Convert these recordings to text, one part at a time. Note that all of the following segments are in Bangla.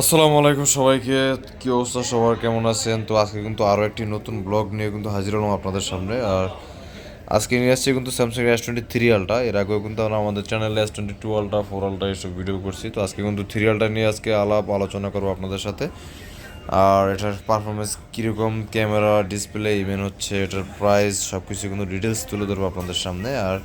আসসালামু আলাইকুম সবাইকে। কি অবস্থা সবার? কেমন আছেন? তো আজকে কিন্তু আরও একটি নতুন ব্লগ নিয়ে কিন্তু হাজির হলাম আপনাদের সামনে। আর আজকে নিয়ে আসছি কিন্তু স্যামসাং এস টোয়েন্টি থ্রি আলটা এর আগেও কিন্তু আমরা আমাদের চ্যানেলে S twenty two Ultra four Ultra এসব ভিডিও করছি। তো আজকে কিন্তু থ্রি আলটা নিয়ে আজকে আলাপ আলোচনা করব আপনাদের সাথে। আর এটার পারফরমেন্স কীরকম? ক্যামেরা ডিসপ্লে ইভেন হচ্ছে এটার প্রাইস সব কিছু কিন্তু ডিটেলস তুলে ধরবো আপনাদের সামনে। আর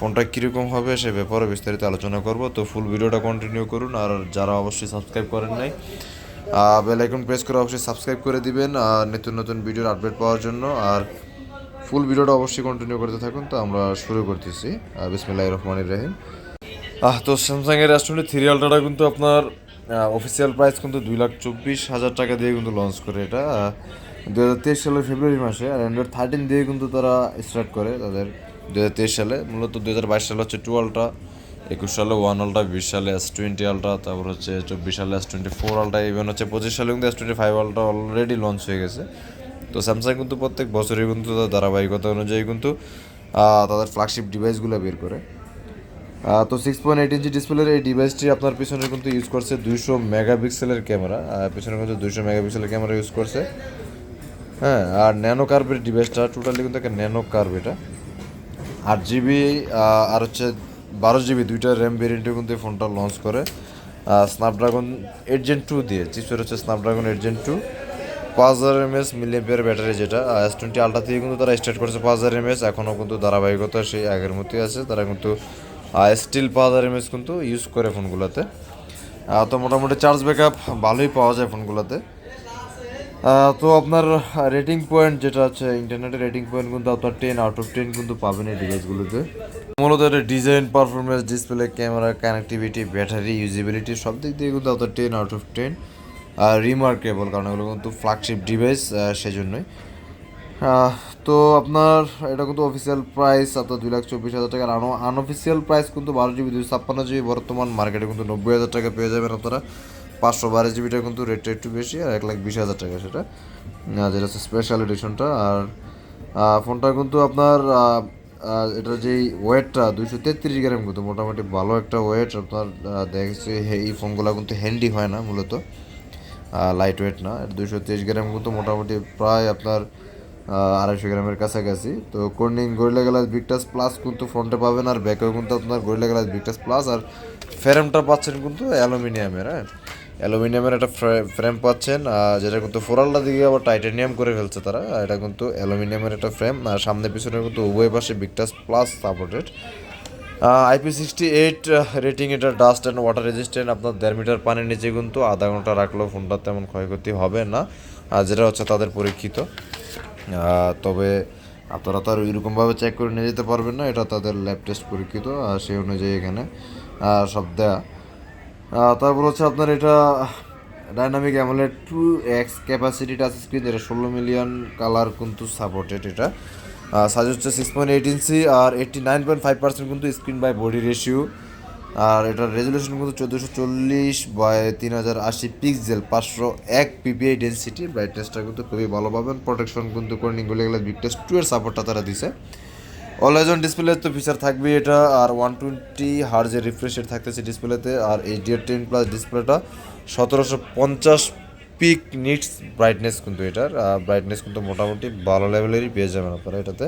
ফোনটা কীরকম হবে সে ব্যাপারে বিস্তারিত আলোচনা করব। তো ফুল ভিডিওটা কন্টিনিউ করুন আর যারা অবশ্যই সাবস্ক্রাইব করেন নাই বেল আইকন প্রেস করে অবশ্যই সাবস্ক্রাইব করে দিবেন আর নিত্য নতুন ভিডিওর আপডেট পাওয়ার জন্য। আর ফুল ভিডিওটা অবশ্যই কন্টিনিউ করতে থাকুন। তো আমরা শুরু করতেছি। বিসমিল্লাহ রহমানির রহিম। আহ, তো স্যামসাংয়ের এস টোয়েন্টি থ্রি আলট্রাটা কিন্তু আপনার অফিসিয়াল প্রাইস কিন্তু দুই লাখ চব্বিশ হাজার টাকা দিয়ে কিন্তু লঞ্চ করে এটা। দু হাজার তেইশ সালের ফেব্রুয়ারি মাসে, আর অ্যান্ড্রয়েড থার্টিন দিয়ে কিন্তু তারা স্টার্ট করে তাদের। দু হাজার তেইশ সালে, মূলত দু হাজার বাইশ সালে হচ্ছে টু আলট্রা একুশ সালে ওয়ান আলট্রা বিশ সালে এস টোয়েন্টি আলট্রা তারপর হচ্ছে চব্বিশ সালে S twenty four Ultra even হচ্ছে পঁচিশ সালে কিন্তু S twenty five Ultra already launch হয়ে গেছে। তো স্যামসাং কিন্তু প্রত্যেক বছরই কিন্তু তাদের ধারাবাহিকতা অনুযায়ী কিন্তু তাদের ফ্ল্যাগশিপ ডিভাইসগুলো বের করে। তো সিক্স পয়েন্ট এইট ইঞ্চি ডিসপ্লের এই ডিভাইসটি আপনার পিছনে কিন্তু ইউজ করছে দুইশো মেগাপিক্সেলের ক্যামেরা পিছনে কিন্তু দুইশো মেগাপিক্সেলের ক্যামেরা ইউজ করছে। হ্যাঁ আর ন্যানো কার্ভের ডিভাইসটা টোটালি কিন্তু একটা ন্যানো কার্ভ এটা। আট জিবি আর হচ্ছে বারো জিবি দুইটা র্যাম ভেরিয়েন্টে কিন্তু এই ফোনটা লঞ্চ করে স্ন্যাপড্রাগন এইট জেন টু দিয়ে চিপসের হচ্ছে স্ন্যাপড্রাগন এইট জেন টু পাঁচ হাজার এমএস মিলিয়ামের ব্যাটারি যেটা এস টোয়েন্টি আলট্রা থেকে কিন্তু তারা স্টার্ট করেছে পাঁচ হাজার এমএস এখনও কিন্তু ধারাবাহিকতা সেই আগের মতোই আছে। তারা কিন্তু স্টিল পাঁচ হাজার এমএস কিন্তু ইউজ করে ফোনগুলোতে তো মোটামুটি চার্জ ব্যাকআপ ভালোই পাওয়া যায় ফোনগুলোতে তো আপনার রেটিং পয়েন্ট যেটা আছে ইন্টারনেটের রেটিং পয়েন্ট কিন্তু আপনার টেন আউট অফ টেন কিন্তু পাবেন এই ডিভাইসগুলোতে মূলত এটা design performance display camera connectivity battery usability সব দিক দিয়ে কিন্তু আপনার টেন আউট অফ টেন আর রিমার্কেবল কারণ এগুলো কিন্তু ফ্ল্যাগশিপ ডিভাইস সেজন্যই। তো আপনার, এটা কিন্তু অফিসিয়াল প্রাইস আপনার দুই লাখ চব্বিশ হাজার টাকা আর আনঅফিসিয়াল প্রাইস কিন্তু বারো জিবি দুশো ছাপ্পান্ন জিবি বর্তমান মার্কেটে কিন্তু নব্বই হাজার টাকা পেয়ে যাবেন আপনারা। পাঁচশো বারো জিবিটা কিন্তু রেটটা একটু বেশি, আর এক লাখ বিশ হাজার টাকা সেটা। যেটা হচ্ছে স্পেশাল এডিশনটা আর ফোনটা কিন্তু আপনার এটার যেই ওয়েটটা দুইশো তেত্রিশ গ্রাম কিন্তু মোটামুটি ভালো একটা ওয়েট আপনার দেখছি এই ফোনগুলো কিন্তু হ্যান্ডি হয় না মূলত লাইট ওয়েট না। দুইশো তেইশ গ্রাম কিন্তু মোটামুটি প্রায় আপনার আড়াইশো গ্রামের কাছাকাছি। তো Corning Gorilla Glass Victus plus কিন্তু ফোনটা পাবেন, আর ব্যাকেও কিন্তু আপনার গরিলা গ্লাস বিগটাস প্লাস আর ফ্রেমটা পাচ্ছেন কিন্তু অ্যালুমিনিয়ামের হ্যাঁ? অ্যালুমিনিয়ামের একটা ফ্রেম পাচ্ছেন যেটা কিন্তু ফোরালটা দিকে আবার টাইটানিয়াম করে ফেলছে তারা এটা কিন্তু অ্যালুমিনিয়ামের একটা ফ্রেম আর সামনে পিছনে কিন্তু উভয় পাশে Victus plus supported IP sixty eight rating এটা ডাস্ট অ্যান্ড ওয়াটার রেজিস্ট্যান্ট আপনার দেড় মিটার পানির নিচে কিন্তু আধা ঘণ্টা রাখলেও ফোনটা তেমন ক্ষয়ক্ষতি হবে না, আর যেটা হচ্ছে তাদের পরীক্ষিত। তবে আপনারা তো আর ওইরকমভাবে চেক করে নিয়ে যেতে পারবেন না, এটা তাদের ল্যাব টেস্ট পরীক্ষিত, আর সেই অনুযায়ী এখানে সব দেয়া। তারপর হচ্ছে আপনার এটা dynamic AMOLED two X capacity touch screen যেটা ষোলো মিলিয়ন কালার কিন্তু সাপোর্টেড এটা। সাইজ হচ্ছে সিক্স পয়েন্ট এইট ইঞ্চি আর eighty nine point five percent কিন্তু স্ক্রিন বাই বডি রেশিও আর এটার রেজলিউশন কিন্তু চোদ্দোশো চল্লিশ বাই তিন হাজার আশি পিক্সেল পাঁচশো এক পিপিআই ডেন্সিটি ব্রাইটনেসটা কিন্তু খুবই ভালো পাবেন। প্রোটেকশন কিন্তু করে গুলো গেলে বিগটেস টু এর সাপোর্টটা তারা দিছে। অলওয়েজ অন ডিসপ্লে তো ফিচার থাকবে এটা, আর ওয়ান টোয়েন্টি হার্জের রিফ্রেশ রেট থাকতেছে ডিসপ্লেতে আর এইচডিআর টেন প্লাস ডিসপ্লেটা সতেরোশো পঞ্চাশ পিক নিটস ব্রাইটনেস কিন্তু এটার ব্রাইটনেস কিন্তু মোটামুটি ভালো লেভেলেরই পেয়ে যাবেন আপনারা এটাতে।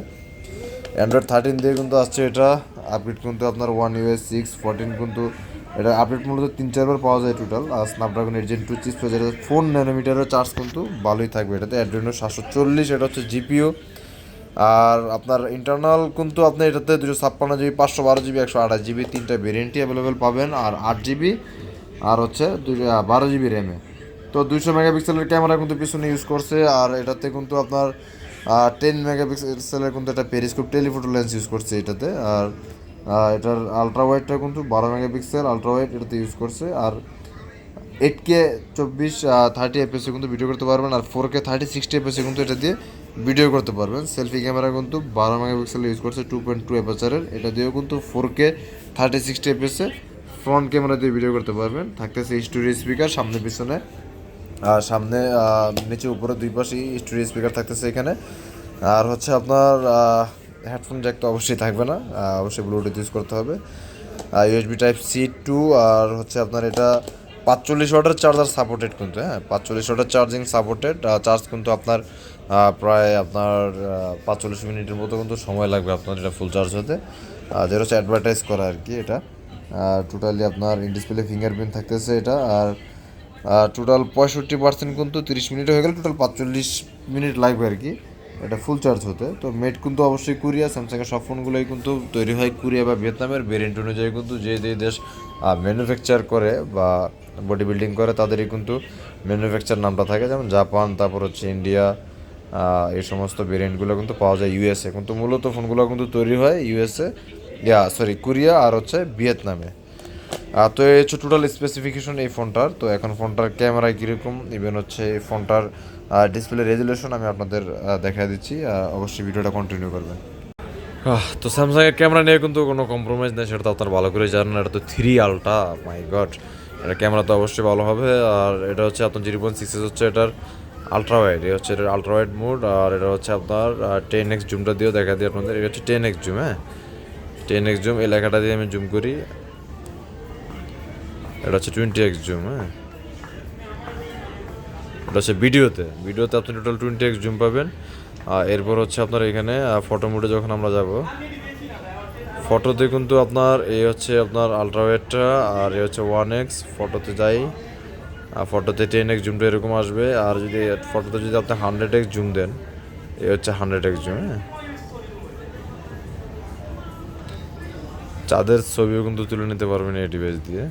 অ্যান্ড্রয়েড থার্টিন দিয়ে কিন্তু আসছে এটা আপডেট কিন্তু আপনার ওয়ান ইউএস সিক্স ফোরটিন কিন্তু এটা আপডেট মূলত তিন চারবার পাওয়া যায় টোটাল আর Snapdragon eight Gen two chips four ন্যানোমিটারের charge কিন্তু ভালোই থাকবে এটাতে। অ্যাড্রিনো সাতশো চল্লিশ, এটা হচ্ছে জিপিও আর আপনার ইন্টারনাল কিন্তু আপনি এটাতে দুশো ছাপ্পান্ন জিবি পাঁচশো বারো জিবি একশো আঠাশ জিবি তিনটা ভেরিয়েন্টই অ্যাভেলেবেল পাবেন, আর আট জিবি আর হচ্ছে বারো জিবি র্যামে তো দুইশো মেগাপিক্সেলের ক্যামেরা কিন্তু পিছনে ইউজ করছে, আর এটাতে কিন্তু আপনার টেন মেগাপিক্সেলের কিন্তু একটা পেরিস্কোপ টেলিফোটো লেন্স ইউজ করছে এটাতে, আর এটার আলট্রা ওয়াইডটা কিন্তু বারো মেগাপিক্সেল আলট্রা ওয়াইড এটাতে ইউজ করছে, আর এইট কে চব্বিশ থার্টি এফএসে কিন্তু ভিডিও করতে পারবেন, আর ফোর কে থার্টি সিক্সটি এফএসে কিন্তু এটা দিয়ে ভিডিও করতে পারবেন। সেলফি ক্যামেরা কিন্তু বারো মেগাপিক্সেল ইউজ করছে টু পয়েন্ট টু এপাচারের এটা দিয়েও কিন্তু ফোর কে থার্টি সিক্সটি এফএসে ফ্রন্ট ক্যামেরা দিয়ে ভিডিও করতে পারবেন। থাকতেছে স্টুডিও স্পিকার সামনে পিছনে। আর সামনে নিচে উপরে দুই পাশেই স্টুডিও স্পিকার থাকতেছে এখানে। আর হচ্ছে আপনার হেডফোন জ্যাক তো অবশ্যই থাকবে না। অবশ্যই ব্লুটুথ ইউজ করতে হবে। ইউএসবি টাইপ সি টু আর হচ্ছে আপনার এটা পাঁচচল্লিশ ওয়াটের চার্জার সাপোর্টেড কিন্তু হ্যাঁ? পাঁচচল্লিশ ওয়াটের চার্জিং সাপোর্টেড চার্জ কিন্তু আপনার প্রায় আপনার পাঁচচল্লিশ মিনিটের মতো কিন্তু সময় লাগবে আপনার এটা ফুল চার্জ হতে। যেটা হচ্ছে অ্যাডভার্টাইজ করা আর কি এটা। টোটালি আপনার ডিসপ্লে ফিঙ্গারপ্রিন্ট থাকতেছে এটা। আর টোটাল পঁয়ষট্টি পার্সেন্ট কিন্তু তিরিশ মিনিট হয়ে গেলে টোটাল পাঁচচল্লিশ মিনিট লাগবে আর কি। এটা ফুল চার্জ হতে। তো মেড কিন্তু অবশ্যই কোরিয়া স্যামসাংয়ের সব ফোনগুলোই কিন্তু তৈরি হয় কোরিয়া বা ভিয়েতনামের। ভেরিয়েন্ট অনুযায়ী কিন্তু যে যে দেশ ম্যানুফ্যাকচার করে বা বডি বিল্ডিং করে, তাদেরই কিন্তু ম্যানুফ্যাকচার নামটা থাকে। যেমন জাপান, তারপর হচ্ছে ইন্ডিয়া এই সমস্ত ভেরিয়েন্টগুলো কিন্তু পাওয়া যায় ইউএসএ কিন্তু মূলত ফোনগুলো কিন্তু তৈরি হয় ইউএসএ ইয়া সরি কোরিয়া আর হচ্ছে ভিয়েতনামে তো এই হচ্ছে টোটাল স্পেসিফিকেশন এই ফোনটার। তো এখন ফোনটার ক্যামেরা কীরকম ইভেন হচ্ছে এই ফোনটার ডিসপ্লে রেজুলেশন আমি আপনাদের দেখা দিচ্ছি। অবশ্যই ভিডিওটা কন্টিনিউ করবেন। তো স্যামসাংয়ের ক্যামেরা নিয়ে কিন্তু কোনো কম্প্রোমাইজ নেই, সেটা তো আপনারা ভালো করে জানেন। এটা তো থ্রি আলট্রা মাই গড এটা ক্যামেরা তো অবশ্যই ভালো হবে। আর এটা হচ্ছে আপনার জিরো পয়েন্ট সিক্স হচ্ছে এটার আলট্রা ওয়াইড এটা হচ্ছে এটার আলট্রা ওয়াইড মোড আর এটা হচ্ছে আপনার টেন এক্স জুমটা দিয়েও দেখা দিই আপনাদের। এটা হচ্ছে টেন এক্স জুম হ্যাঁ? টেন এক্স জুম এই লেখাটা দিয়ে আমি জুম করি। এটা হচ্ছে টোয়েন্টি এক্স জুম হ্যাঁ? এটা হচ্ছে ভিডিওতে। ভিডিওতে আপনি টোটাল টোয়েন্টি এক্স জুম পাবেন। আর এরপর হচ্ছে আপনার এখানে ফটো মোডে যখন আমরা যাব ফটোতে কিন্তু আপনার এই হচ্ছে আপনার আলট্রাওয়েটটা আর এই হচ্ছে ওয়ান এক্স ফটোতে যাই। ফটোতে টেন এক্স জুমটা এরকম আসবে, আর যদি ফটোতে যদি আপনি হান্ড্রেড এক্স জুম দেন, এ হচ্ছে হান্ড্রেড এক্স জুম হ্যাঁ? চাঁদের ছবিও কিন্তু তুলে নিতে পারবেন এই ডিভাইস দিয়ে।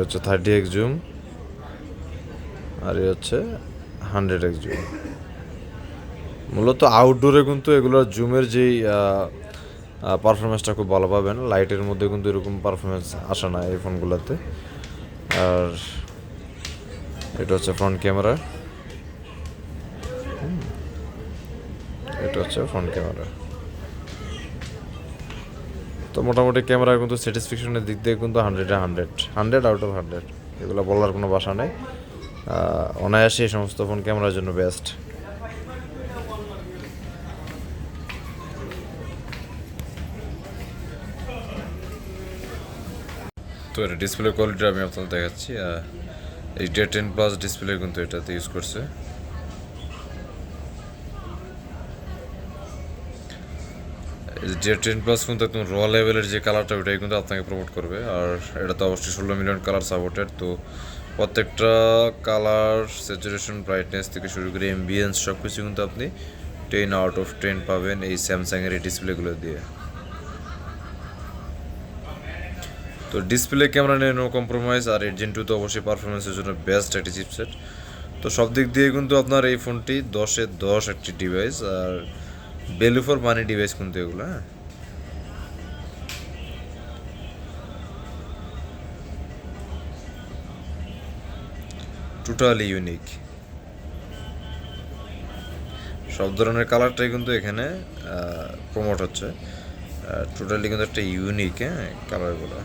হচ্ছে থার্টি এক্স জুম আর এ হচ্ছে হান্ড্রেড এক্স জুম মূলত আউটডোরে কিন্তু এগুলোর জুমের যেই পারফরমেন্সটা খুব ভালো পাবেন। লাইটের মধ্যে কিন্তু এরকম পারফরমেন্স আসে না এই ফোনগুলোতে আর এটা হচ্ছে ফ্রন্ট ক্যামেরা এটা হচ্ছে ফ্রন্ট ক্যামেরা তো মোটামুটি ক্যামেরা কিন্তু স্যাটিসফ্যাকশনের দিক দিয়ে কিন্তু হান্ড্রেডে hundred hundred out of hundred এগুলো বলার কোনো ভাষা নেই। অনায়াসে এই সমস্ত ফোন ক্যামেরার জন্য বেস্ট তো এটা ডিসপ্লে কোয়ালিটি আমি আপনাদের দেখাচ্ছি এই ডে টেন প্লাস ডিসপ্লে কিন্তু এটাতে ইউজ করছে। যে টেন প্লাস কিন্তু একদম র লেভেলের যে কালারটা ওটাই কিন্তু আপনাকে প্রমোট করবে। আর এটা তো অবশ্যই ষোলো মিলিয়ন কালার সাপোর্টেড তো প্রত্যেকটা কালার স্যাচুরেশন ব্রাইটনেস থেকে শুরু করে এমবিয়েন্স সব কিছু কিন্তু আপনি টেন আউট অফ টেন পাবেন এই স্যামসাংয়ের এই ডিসপ্লেগুলো দিয়ে। তো ডিসপ্লে ক্যামেরা নিয়ে নো কম্প্রোমাইজ আর এজেন্ট টু তো অবশ্যই পারফরমেন্সের জন্য বেস্ট একটি চিপসেট তো সব দিক দিয়ে কিন্তু আপনার এই ফোনটি দশে দশ একটি ডিভাইস আর ভ্যালু ফর মানি ডিভাইস কিন্তু এগুলো হ্যাঁ? টোটালি ইউনিক সব ধরনের কালারটাই কিন্তু এখানে প্রমোট হচ্ছে। টোটালি কিন্তু একটা ইউনিক হ্যাঁ কালারগুলো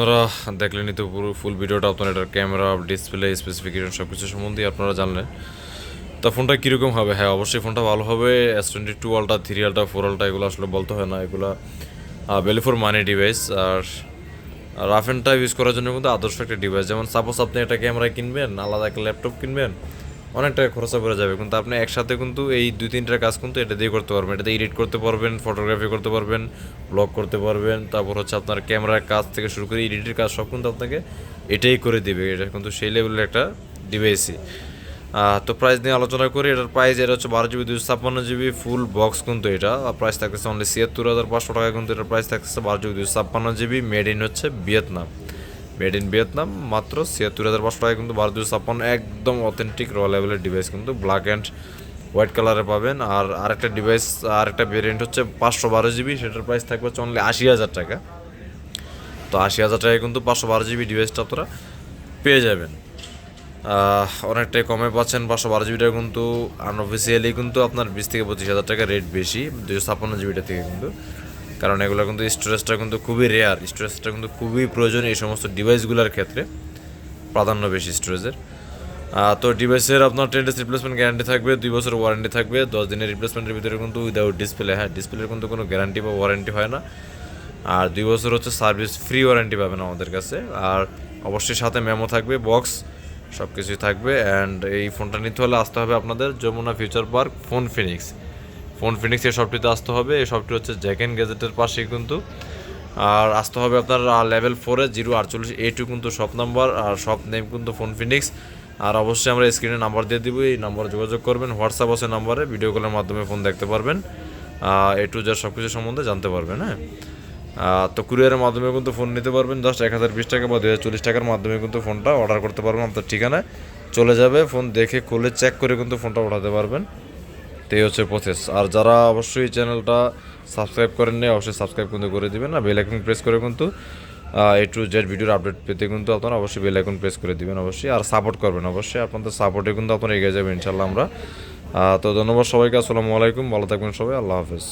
আপনারা দেখলেনই তো পুরো ফুল ভিডিওটা আপনার এটার ক্যামেরা ডিসপ্লে স্পেসিফিকেশন সব কিছু সম্বন্ধে আপনারা জানলেন। তা ফোনটা কীরকম হবে? হ্যাঁ অবশ্যই ফোনটা ভালো হবে। S twenty two Ultra three Ultra four Ultra এগুলো আসলে বলতে হয় না। এগুলো ভ্যালু ফর মানি ডিভাইস আর রাফ অ্যান্ড টাইপ ইউজ করার জন্য কিন্তু আদর্শ একটা ডিভাইস যেমন সাপোজ আপনি একটা ক্যামেরা কিনবেন, আলাদা একটা ল্যাপটপ কিনবেন অনেক টাকা খরচা পড়ে যাবে। কিন্তু আপনি একসাথে কিন্তু এই দুই তিনটা কাজ কিন্তু এটা দিয়ে করতে পারবেন। এটাতে এডিট করতে পারবেন ফটোগ্রাফি করতে পারবেন ব্লগ করতে পারবেন, তারপর হচ্ছে আপনার ক্যামেরার কাজ থেকে শুরু করে এডিটের কাজ সব কিন্তু আপনাকে এটাই করে দিবে। এটা কিন্তু সেই লেভেলের একটা ডিভাইসই তো প্রাইস নিয়ে আলোচনা করি। এটার প্রাইস এটা হচ্ছে বারো জিবি দুশো ছাপ্পান্ন জিবি ফুল বক্স কিন্তু এটা। প্রাইস থাকতেছে অনলি ছিয়াত্তর হাজার পাঁচশো টাকা কিন্তু এটার প্রাইস থাকতেছে বারো জিবি দুশো ছাপ্পান্ন জিবি মেড ইন হচ্ছে ভিয়েতনাম। মেড ইন ভিয়েতনাম, মাত্র ছিয়াত্তর হাজার পাঁচশো টাকা কিন্তু বারো দুশো ছাপ্পান্ন একদম অথেন্টিক র লেভেলের ডিভাইস কিন্তু ব্ল্যাক অ্যান্ড হোয়াইট কালারে পাবেন। আর আরেকটা ডিভাইস আরেকটা ভেরিয়েন্ট হচ্ছে পাঁচশো বারো জিবি সেটার প্রাইস থাকবে হচ্ছে অনলি আশি হাজার টাকা। তো আশি হাজার টাকায় কিন্তু পাঁচশো বারো জিবি ডিভাইসটা আপনারা পেয়ে যাবেন। অনেকটাই কমে পাচ্ছেন পাঁচশো বারো জিবিটা কিন্তু। আনঅফিসিয়ালি কিন্তু আপনার বিশ থেকে পঁচিশ হাজার টাকা রেট বেশি। দুশো ছাপ্পান্ন জিবিটা থেকে কিন্তু। কারণ এগুলো কিন্তু স্টোরেজটা কিন্তু খুবই রেয়ার স্টোরেজটা কিন্তু খুবই প্রয়োজন এই সমস্ত ডিভাইসগুলোর ক্ষেত্রে, প্রাধান্য বেশি স্টোরেজের। তো ডিভাইসের আপনার টেন ডেজ রিপ্লেসমেন্ট গ্যারান্টি থাকবে, দুই বছর ওয়ারেন্টি থাকবে, দশ দিনের রিপ্লেসমেন্টের ভিতরে কিন্তু উইদাউট ডিসপ্লে হ্যাঁ ডিসপ্লের কিন্তু কোনো গ্যারান্টি বা ওয়ারেন্টি হয় না। আর দুই বছর হচ্ছে সার্ভিস ফ্রি ওয়ারেন্টি পাবেন আমাদের কাছে। আর অবশ্যই সাথে মেমো থাকবে বক্স সব কিছুই থাকবে। অ্যান্ড এই ফোনটা নিতে হলে আসতে হবে আপনাদের Jamuna Future Park Phone Phoenix Phone Phoenix এই শপটিতে আসতে হবে। এই শপটি হচ্ছে জ্যাক অ্যান্ড গ্যাজেটের পাশেই কিন্তু। আর আসতে হবে আপনার লেভেল ফোরে জিরো আটচল্লিশ এ টু কিন্তু শপ নাম্বার আর শপ নেম কিন্তু ফোন ফিনিক্স। আর অবশ্যই আমরা স্ক্রিনে নাম্বার দিয়ে দিব, এই নাম্বারে যোগাযোগ করবেন। হোয়াটসঅ্যাপ আছে নাম্বারে ভিডিও কলের মাধ্যমে ফোন দেখতে পারবেন। এ টু যার সব কিছু সম্বন্ধে জানতে পারবেন হ্যাঁ? তো কুরিয়ারের মাধ্যমে কিন্তু ফোন নিতে পারবেন। জাস্ট এক হাজার বিশ টাকা বা দুই হাজার চল্লিশ টাকার মাধ্যমে কিন্তু ফোনটা অর্ডার করতে পারবেন আপনার ঠিকানায়। চলে যাবে ফোন দেখে, খুলে চেক করে কিন্তু ফোনটা ওঠাতে পারবেন। তো এই হচ্ছে প্রসেস আর যারা অবশ্যই চ্যানেলটা সাবস্ক্রাইব করেন নি অবশ্যই সাবস্ক্রাইব কিন্তু করে দেবেন আর বেল আইকন প্রেস করে কিন্তু এ টু জেড ভিডিওর আপডেট পেতে কিন্তু আপনারা অবশ্যই বেল আইকন প্রেস করে দিবেন অবশ্যই আর সাপোর্ট করবেন অবশ্যই। আপনাদের সাপোর্টে কিন্তু আপনারা এগিয়ে যাবেন ইনশাল্লাহ আমরা। তো ধন্যবাদ সবাইকে, আসসালামু আলাইকুম, ভালো থাকবেন সবাই, আল্লাহ হাফেজ।